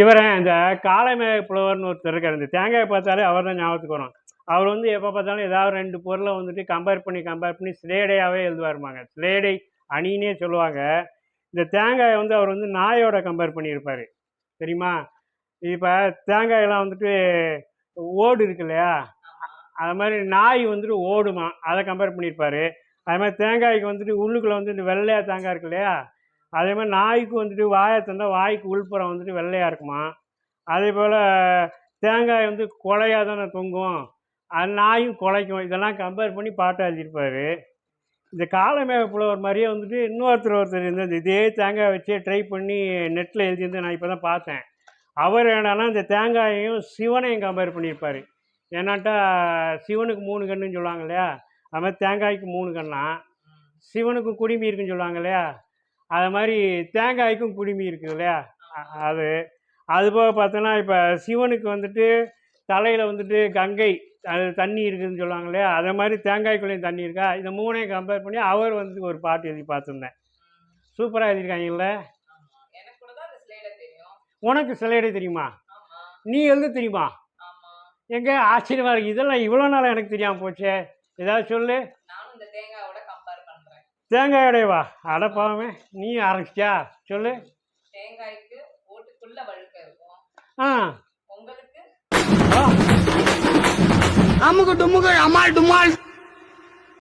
இவரே இந்த காளைமேக புலவர்னு ஒருத்தர் இருக்கார். இந்த தேங்காயை பார்த்தாலே அவர் தான் ஞாபகத்துக்கு வரும் அவர் வந்து எப்போ பார்த்தாலும் ஏதாவது ரெண்டு பொருளை வந்துட்டு கம்பேர் பண்ணி கம்பேர் பண்ணி ஸ்லேடையாகவே எழுதுவாருமாங்க ஸ்லேடை அணின்னே சொல்லுவாங்க. இந்த தேங்காயை வந்து அவர் வந்து நாயோட கம்பேர் பண்ணியிருப்பார். தெரியுமா? இப்போ தேங்காயெல்லாம் வந்துட்டு ஓடு இருக்கு இல்லையா? அது மாதிரி நாய் வந்துட்டு ஓடுமா? அதை கம்பேர் பண்ணியிருப்பாரு. அது மாதிரி தேங்காய்க்கு வந்துட்டு உள்ளுக்குள்ளே வந்து இந்த வெள்ளையா தேங்காய் இருக்கு இல்லையா? அதே மாதிரி நாய்க்கு வந்துட்டு வாயை தந்தால் வாய்க்கு உள்புறம் வந்துட்டு வெள்ளையாக இருக்குமா? அதே போல் தேங்காய் வந்து கொலையாக தானே தொங்கும்? அது நாயும் குலைக்கும். இதெல்லாம் கம்பேர் பண்ணி பாட்டு எழுதியிருப்பார். இந்த காலமேக புலவர் மாதிரியே வந்துட்டு இன்னொருத்தர் ஒருத்தர் இருந்தது இதே தேங்காய் வச்சே ட்ரை பண்ணி நெட்டில் எழுதியிருந்து நான் இப்போ தான் பார்த்தேன். அவர் என்னன்னா இந்த தேங்காயையும் சிவனையும் கம்பேர் பண்ணியிருப்பார். ஏன்னாட்டா சிவனுக்கு மூணு கண்ணுன்னு சொல்லுவாங்க இல்லையா? அது மாதிரி தேங்காய்க்கு மூணு கண்ணா? சிவனுக்கு குடிமி இருக்குன்னு சொல்லுவாங்க இல்லையா? அது மாதிரி தேங்காய்க்கும் குடிமி இருக்குது இல்லையா? அது. அது போக பார்த்தோன்னா இப்போ சிவனுக்கு வந்துட்டு தலையில் வந்துட்டு கங்கை அது தண்ணி இருக்குதுன்னு சொல்லுவாங்க இல்லையா? அதே மாதிரி தேங்காய்க்குள்ளேயும் தண்ணி இருக்கா? இந்த மூணையும் கம்பேர் பண்ணி அவர் வந்து ஒரு பாட்டு எழுதி பார்த்துருந்தேன். சூப்பராக எழுதியிருக்காங்கல்ல? உனக்கு சிலையடை தெரியுமா? நீ எழுத தெரியுமா? எங்க? ஆச்சரியமா இருக்கு. இதெல்லாம் இவ்வளோ நாளாக எனக்கு தெரியாமல் போச்சே. ஏதாவது சொல்லு. தேங்காய் அடைவா அடப்பாவே நீ ஆரம்பிச்சியா சொல்லு. தேங்காய்க்கு ஓட்டுக்குள்ள வழுக்க இருக்கும். ஆ. உங்களுக்கு? ஆ. அமுக்கு டுமுக்கு அமால் டுமால்.